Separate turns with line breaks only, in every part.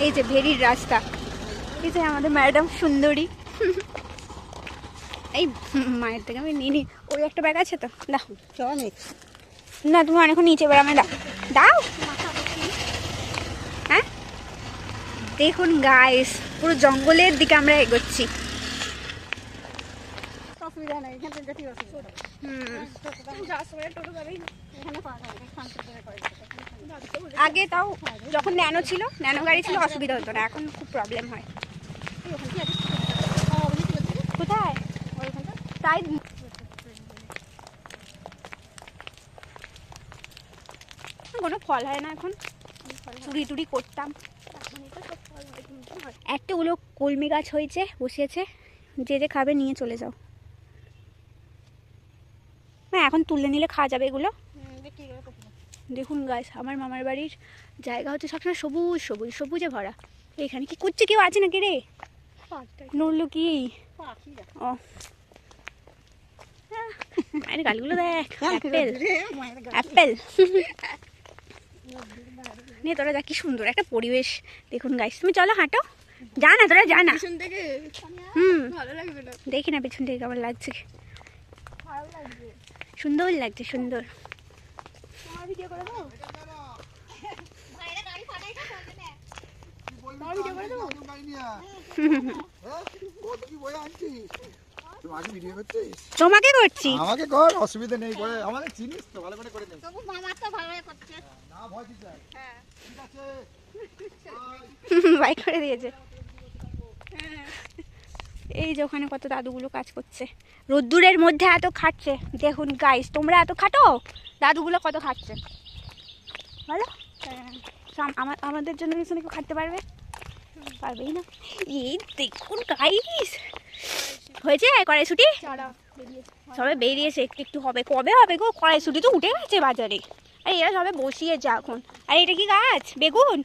এই যে ভেরির রাস্তা। এই যে আমাদের ম্যাডাম সুন্দরী। এই মায়ের থেকে আমি নিয়ে নিই ওই একটা ব্যাগ আছে তো? দাও।
অনেক
না তুমি অনেকক্ষণ নিচে বেড়া দাও। দাও। হ্যাঁ? দেখুন গাইস পুরো জঙ্গলের দিকে আমরা এগোচ্ছি।
নেই এখান থেকে ঠিক আছে।
আগে তাও যখন ন্যানো ছিল ন্যানো গাড়ি ছিল অসুবিধা হতো না এখন খুব প্রবলেম হয়। কোথায়? তাই কোনো ফল হয় না এখন। চুরি টুরি করতাম। একটা ওগুলো কলমি গাছ হয়েছে বসিয়েছে। যে যে খাবে নিয়ে চলে যাও। এখন তুলে নিলে খাওয়া যাবে এগুলো? দেখুন গাছ আমার মামার বাড়ির জায়গা হচ্ছে সবসময় সবুজ সবুজ সবুজে ভরা। এখানে কি করছে কেউ আছে নাকি রে? নড়লো কি? ও। আরে গালগুলো দেখ অ্যাপেল অ্যাপেল নে তোরা যা কি সুন্দর একটা পরিবেশ। দেখুন গাইস তুমি চলো হাঁটো। যা না তোরা যা না। হুম। দেখি না পেছন থেকে কেমন লাগছে। সুন্দর লাগছে সুন্দর।
তোমার ভিডিও করে দাও
তোমাকে
করছি।
আমাকে কর অসুবিধা নেই করে আমাদের চিনিস তো ভালো করে করে নেই
তবু মামা তো ভালো করছে।
না ভয়
হ্যাঁ।
ঠিক আছে।
বাই করে দিয়েছে। এই যে ওখানে কত দাদুগুলো কাজ করছে। রোদ্দুরের মধ্যে এত খাটছে। দেখুন গাইস তোমরা এত খাটো? দাদুগুলো কত খাটছে? বলো। আমার আমাদের জন্য পিছনে কেউ খাটতে পারবে? পারবেই না। এই দেখুন গাইস হয়েছে কড়াইশুটি? সবে বেরিয়েছে একটু একটু হবে। কবে হবে গো? কড়াইশুটি তো উঠে গেছে বাজারে। আর এরা সবে বসিয়েছে এখন। আর এটা কি গাছ? বেগুন?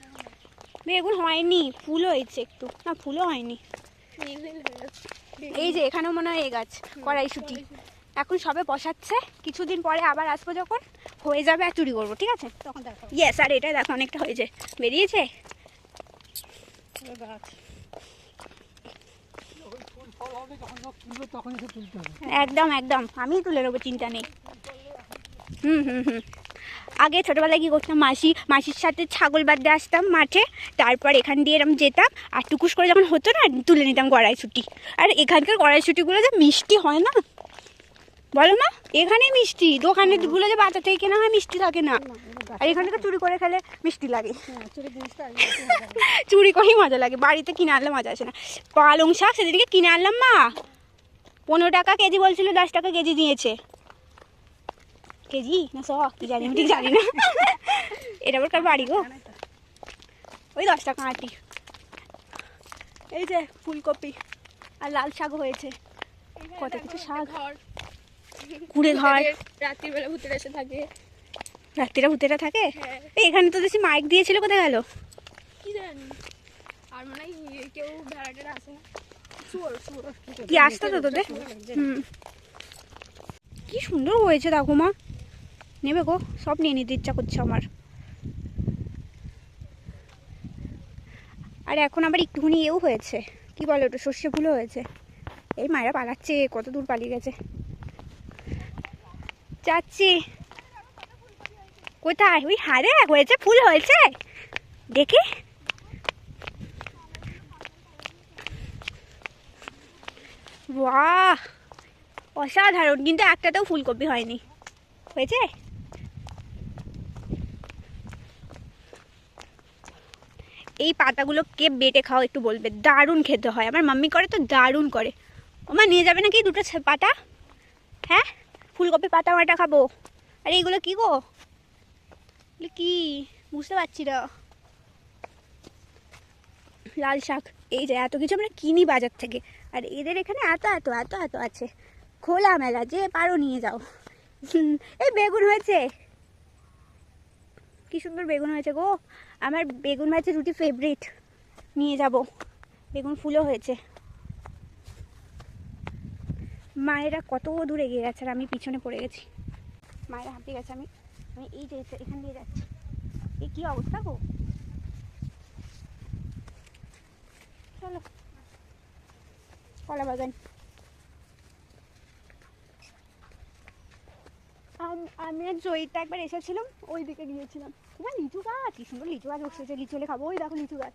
বেগুন হয়নি ফুল হয়েছে একটু। না ফুলও হয়নি।
হয়ে
এই যে এখানেও মনে হয় এই গাছ, কড়াইশুটি। এখন সবে বসাচ্ছে, কিছুদিন পরে আবার আসব যখন, হয়ে যাবে আর চুরি করব, ঠিক আছে?
তখন দেখো
ইয়েস আর এটা দেখো, অনেকটা হয়েছে বেরিয়েছে? একদম একদম আমি তুলে নেব, চিন্তা নেই। হুম হুম হুম। আগে ছোটোবেলায় কী করতাম, মাসি, মাসির সাথে ছাগল বাঁধতে আসতাম মাঠে, তারপর এখান দিয়ে এরম যেতাম, আর টুকুস করে যখন হতো না, তুলে নিতাম কড়াইশুটি। আর এখানকার কড়াইশুটিগুলো যে মিষ্টি হয় না? বলো মা, এখানে মিষ্টি দোকানেরগুলো যে বাজার থেকে কেনা হয়, মিষ্টি থাকে না। আর এখান থেকে চুরি করে খেলে মিষ্টি লাগে।
চুরি
করেই মজা লাগে, বাড়িতে কিনে আনলে মজা আসে না। পালং শাক সেদিনকে কিনে আনলাম মা। পনেরো টাকা কেজি বলছিল, দশ টাকা কেজি দিয়েছে। কেজি না শ কি জানি আমি ঠিক জানি না। এটা আবার কার বাড়ি গো? ওই দশ টাকা আটি এই যে ফুলকপি আর লাল শাক হয়েছে। কত কিছু শাক?
ঘর।
কুড়ে ঘর।
রাত্রিবেলা ভূতের এসে থাকে।
রাত্রিরা ভূতেরা থাকে?
হ্যাঁ।
এখানে তো দেখছি মাইক দিয়েছিল কোথায় গেল?
কি জানি। আর মনে হয় কেউ ভেড়াটেরা আসে
কি আসতো তো তোদের? হুম। কি সুন্দর হয়েছে দেখো মা। নেবে গো, সব নিয়ে নিতে ইচ্ছা করছে আমার। আর এখন আবার একটুখানি এও হয়েছে। কি বলো ওটা, সর্ষে ফুলও হয়েছে। এই মায়েরা পালাচ্ছে, কত দূর পালিয়ে গেছে। যাচ্ছি। কোথায়? ওই হারে হয়েছে, ফুল হয়েছে। দেখি। বাহ! অসাধারণ, কিন্তু একটাতেও ফুলকপি হয়নি। হয়েছে? এই পাতাগুলো কে বেটে খাও একটু বলবে। দারুণ খেতে হয়। আমার মাম্মি করে তো দারুণ করে। ওমা, নিয়ে যাবে নাকি দুটো পাতা? হ্যাঁ? ফুলকপি পাতা মাটা খাব। আরে এইগুলো কি গো? কি? বুঝতে পারছি না। লাল শাক। এই যে এত কিছু আমরা কিনি বাজার থেকে। আর এদের এখানে এত এত এত এত আছে। খোলা মেলা, যে পারো নিয়ে যাও। এই বেগুন হয়েছে। কি সুন্দর বেগুন হয়েছে গো। আমার বেগুন ভাজা রুটি ফেভারিট নিয়ে যাব। বেগুন ফুলও হয়েছে। মায়েরা কত দূর এগিয়ে গেছে আর আমি পিছনে পড়ে গেছি। মায়েরা হাঁপিয়ে গেছে। আমি আমি এই যে এখান দিয়ে যাচ্ছি। এই কী অবস্থা গো? চলো। কলা বাগান। আম- আর জয়িতা একবার এসেছিলাম ওই দিকে গিয়েছিলাম। তোমার লিচু গাছ, কি সুন্দর লিচু গাছ বসেছে, লিচু হলে খাব, ওই দেখো লিচু গাছ।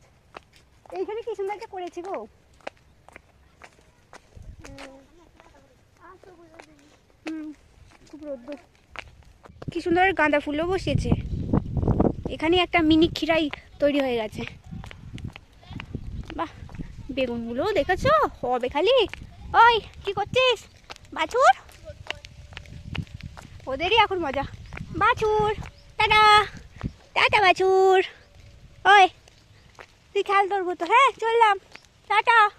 এইখানে কি সুন্দর একটা করেছে গো। হুম, খুব রোদ্দুর। কি সুন্দর গাঁদা ফুলও বসেছে এখানে একটা মিনি খিরাই তৈরি হয়ে গেছে। বাহ, বেগুনগুলোও দেখেছ? হবে খালি। ওই, কি করছিস? বাছুর? ওদেরই এখন মজা। বাছুর, টাটা। টাটা, বাছুর। ওই, তুই খেয়াল ধরবো তো। হ্যাঁ চললাম। টাটা।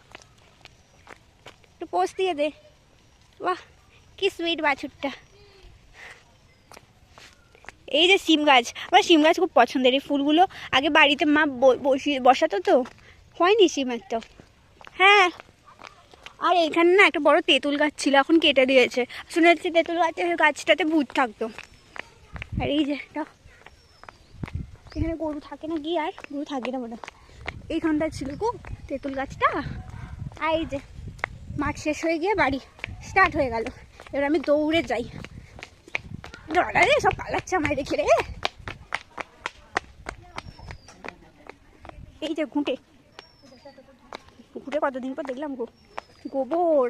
একটু পোস্ট দিয়ে দে। বাহ, কি সুইট বাছুরটা। এই যে সিম গাছ। আমার সিম গাছ খুব পছন্দের। এই ফুলগুলো আগে বাড়িতে মা বসিয়ে, বসাতো তো? হয়নি সিম একটা। হ্যাঁ। আর এখানে না একটা বড় তেঁতুল গাছ ছিল, এখন কেটে দিয়েছে। শুনে যাচ্ছে তেঁতুল গাছের গাছটাতে ভূত থাকতো। আর এই যে একটা এখানে গরু থাকে না কি আর? গরু থাকে না মনে। এইখানটায় ছিল গো তেঁতুল গাছটা। আর এই যে, মাঠ শেষ হয়ে গিয়ে বাড়ি স্টার্ট হয়ে গেল। এবার আমি দৌড়ে যাই। দাঁড়া রে, সব পালাচ্ছে আমায় রেখে রে। এই যে ঘুঁটে। ঘুঁটে কতদিন পর দেখলাম গো। গোবর।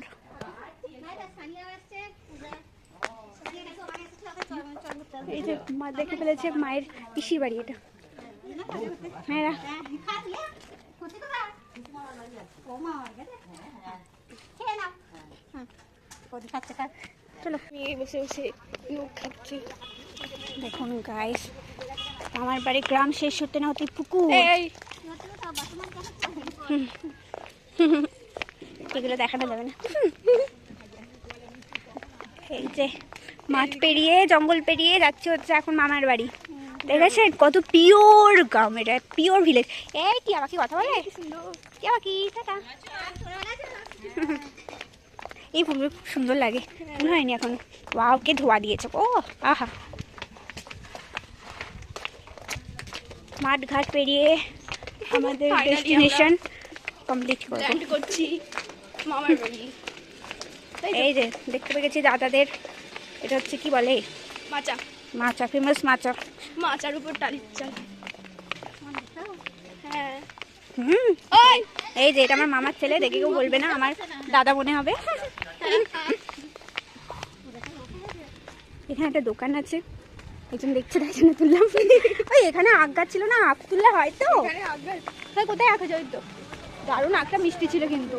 এই যে মা দেখে ফেলেছে মায়ের পিসির বাড়ি এটা। হ্যাঁ চলো।
মেয়ে বসে বসে নুখ খাচ্ছে।
দেখুন গাইস আমার বাড়ি গ্রাম শেষ হতে না হতে পুকুর।
এই।
এগুলো দেখানো যাবে না। এই যে মাঠ পেরিয়ে জঙ্গল পেরিয়ে যাচ্ছে হচ্ছে এখন মামার বাড়ি। দেখেছেন কত পিওর গ্রাম এটা পিওর ভিলেজ এই কি আমাকে কথা বলে? কি আমাকে এই ফুলগুলো খুব সুন্দর লাগে। মনে হয়নি এখন। ওয়াওকে ধোয়া দিয়েছে। ও আহা। মাঠ ঘাট পেরিয়ে আমাদের ডেস্টিনেশন কমপ্লিট
করছি। মামার বাড়ি।
এই যে দেখতে পেয়ে গেছি দাদাদের। এটা হচ্ছে কি বলে?
মাচা।
মাচা ফেমাস মাচা।
মাচার উপর টালির চাল। হ্যাঁ।
হুম। এই যে এটা আমার মামার ছেলে দেখে কেউ বলবে না আমার দাদা মনে হবে। এখানে একটা দোকান আছে। একজন দেখছে তাই জন্য তুললাম। ওই এখানে আগ গাছ ছিল না আখ তুললে হয় তো?
এখানে আগে
কোথায় আঁকা যাই তো? দারুণ আঁকটা মিষ্টি ছিল কিন্তু।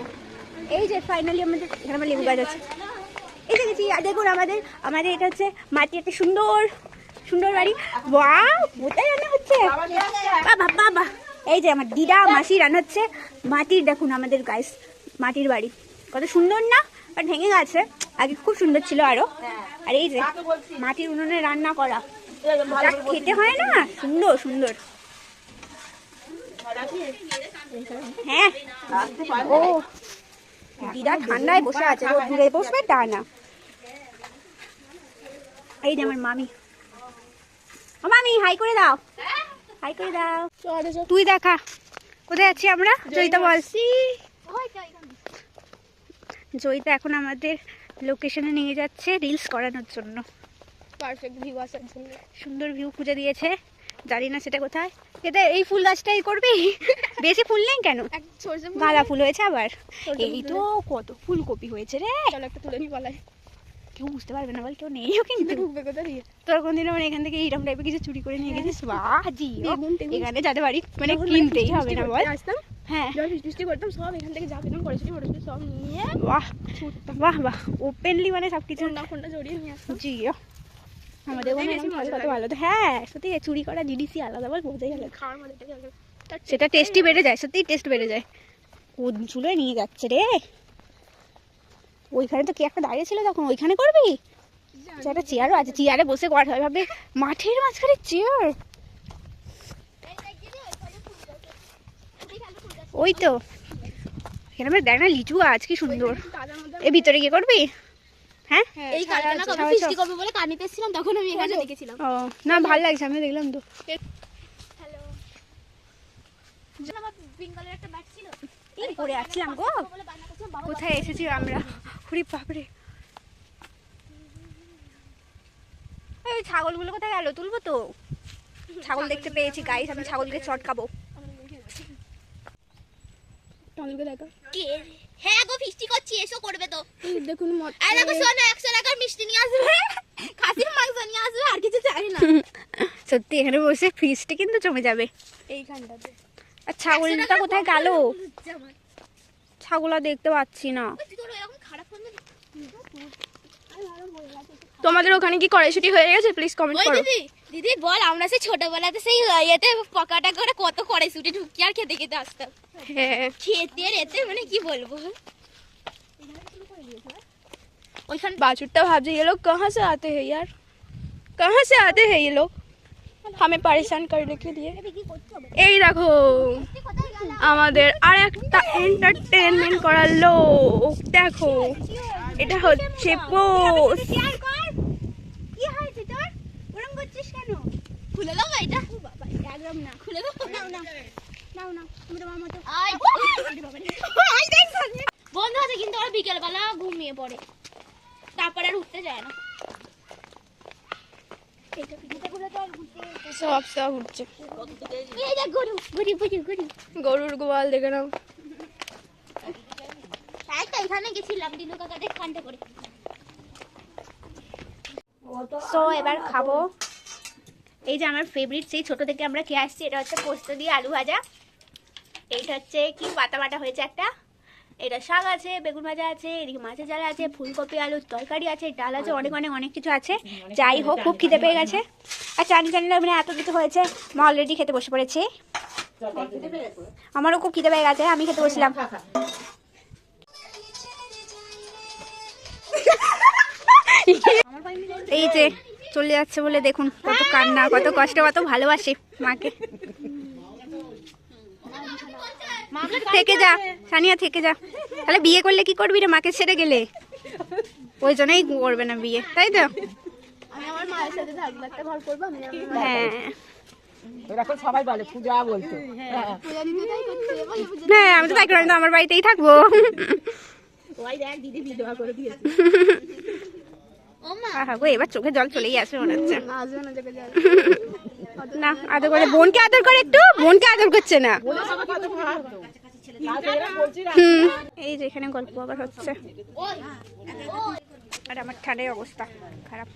এই যে ফাইনালি আমাদের এখানে আমার লেবু গাছ আছে। এসে গেছি আর দেখুন আমাদের আমাদের এটা হচ্ছে মাটি, একটা সুন্দর সুন্দর বাড়ি। ওয়াও কোথায় রান্না হচ্ছে? বাবা বাবা। এই যে আমার দিদা, মাসি রান্না হচ্ছে মাটির দেখুন আমাদের গাইস মাটির বাড়ি। কত সুন্দর না? আর ভেঙে গেছে আগে খুব সুন্দর ছিল আরও। আর এই যে মাটির উনুনে রান্না করা। খেতে হয় না, সুন্দর সুন্দর। হ্যাঁ। ও দিদা ঠান্ডায় বসে আছে দূরে বসবে তা না। এই যে আমার মামি। ও মামি হাই করে দাও। হাই করে দাও। তুই দেখা। কোথায় আছি আমরা? জয়িতা বল। জয়িতা এখন আমাদের লোকেশনে নিয়ে যাচ্ছে রিলস করানোর জন্য।
পারফেক্ট ভিউ আসার জন্য।
সুন্দর ভিউ খুঁজে দিয়েছে। জানি না সেটা কোথায়। এতে এই ফুল গাছটাই করবি? বেশি ফুল নেই কেন? গাঁদা ফুল হয়েছে আবার? এই তো কত ফুলকপি হয়েছে রে।
চলো একটা তুলে নি পালাই
কেউ বুঝতে পারবে না বল কেউ নেইও কিন্তু।
ঢুকবে কোথা দিয়ে?
তোরা কোনদিনও মানে এখান থেকে এইরকম টাইপের কিছু চুরি করে নিয়ে গেছিস? বাজি
বেগুন টেগুন।
এখানে যাদের বাড়ি মানে কিনতেই হবে না বল।
আসতাম
হ্যাঁ।
ফিস্টি করতাম সব এখান থেকে যা পেতাম করেছি ফটোশুট সব নিয়ে
বাহ। বাহ বাহ। ওপেনলি মানে সব কিছু
ফোনটা ফোনটা জড়িয়ে নিয়ে আসতাম।
জি আমাদের মনে
মজা
কত ভালো হ্যাঁ সত্যি চুরি করা জিনিসই আলাদা বল বোঝাই আলাদা।
খাওয়ার মজাটাই আলাদা।
সেটা টেস্টই বেড়ে যায় সত্যিই টেস্ট বেড়ে যায়। কোন চুলোয় নিয়ে যাচ্ছে রে? ওইখানে তো কি একটা দাঁড়িয়ে ছিল তখন ওইখানে করবি? একটা চেয়ারও আছে চেয়ারে বসে করা হয় ভাবে মাঠের মাঝখানে চেয়ার ওই তো। এখানে আমরা দেখ না লিচু গাছ কি সুন্দর। এ ভিতরে গিয়ে করবি? হ্যাঁ?
এই কাদাটা না কবে ফিস্টি করবে বলে? কানিতে এসেছিলাম তখন আমি এখানে দেখেছিলাম।
ও না ভালো লাগছে আমি দেখলাম তো।
হ্যালো। আমার বেঙ্গলের একটা ব্যাট ছিল?
এই পড়ে আসছিলাম গো?
বলে বায়না করছিলাম বাবা
কোথায় এসেছি আমরা? হরি বাপরে। এই ছাগলগুলো কোথায় গেল? তুলবো তো? ছাগল দেখতে পেয়েছি গাইস আমি ছাগলকে চটকাবো।
দেখো।
কে হ্যাঁ গো ফিস্টি করছি এসো করবে তো।
দেখুন
আর দেখো শোনো একশো টাকার মিষ্টি নিয়ে আসবে। খাসির মাংস নিয়ে আসবে আর কিছু চাই না।
সত্যি এখানে বসে ফ্রিজটি কিন্তু জমে যাবে।
এইখানটাতে।
আর ছাগলটা কোথায় গেল? ছাগল দেখতে পাচ্ছি না।
তোমাদের ওখানে কি কড়াইশুটি হয়ে গেছে? প্লিজ কমেন্ট করো।
দিদি দিদি বল আমরা সেই ছোটবেলাতে সেই ইয়েতে পকাটা করে কত করে ছুটি ঢুকি আর খেতে খেতে আসতাম
হ্যাঁ
খেতে রেতে মানে কি বলবো
ওইখান बाछुट्टा भाभी ये लोग कहाँ से आते हैं यार कहाँ से आते हैं ये लोग हमें परेशान करने के लिए এই দেখো আমাদের আর একটা এন্টারটেনমেন্ট করার লোক দেখো এটা হচ্ছে পোস্ট
খুলে দাও এটা
একদম না
খুলে দাও।
নাও না নাও না তুমি তোমার মতো।
বন্ধ আছে কিন্তু ওরা বিকেলবেলা ঘুমিয়ে পড়ে। তারপরে আর উঠতে যায় না।
সব সব উঠছে। গরুর গোয়াল দেখে নাও।
এখানে গেছিলাম দিনু কাকাদের করে।
সো এবার খাব। এই যে আমার ফেভারিট সেই ছোট থেকে আমরা খেয়ে আসছি এটা হচ্ছে পোস্ত দিয়ে আলু ভাজা। এইটা হচ্ছে কি পাতা বাটা হয়েছে একটা। এটা শাক আছে বেগুন ভাজা আছে এদিকে মাছের জ্বালা আছে ফুলকপি আলুর তরকারি আছে ডাল আছে অনেক অনেক অনেক কিছু আছে। যাই হোক খুব খিদে পেয়ে গেছে। আর চানি চানি মানে এত কিছু হয়েছে মা অলরেডি খেতে বসে পড়েছে। আমারও খুব খিদে পেয়ে গেছে আমি খেতে বসলাম। এই যে চলে যাচ্ছে বলে দেখুন কত কান্না কত কষ্ট কত ভালোবাসে মাকে। থেকে যা সানিয়া থেকে যা। তাহলে বিয়ে করলে কি করবি রে মাকে ছেড়ে গেলে? ওই জন্যই করবে না বিয়ে তাই তো?
আমি আমার মায়ের সাথে থাকব একটা ঘর করব আমি আমার
হ্যাঁ
এরকম সবাই বলে পূজা বলতো। হ্যাঁ।
আমি তো তাই করে আমার বাড়িতেই থাকব।
ওই দেখ দিদি বিধবা করে দিয়েছে।
গো এবার চোখে জল চলেই মনে হচ্ছে।
না
আদর করে বোনকে আদর করে একটু বোনকে আদর করছে না। হুম। এই যে এখানে গল্প আবার হচ্ছে। আর আমার ঠান্ডার অবস্থা খারাপ।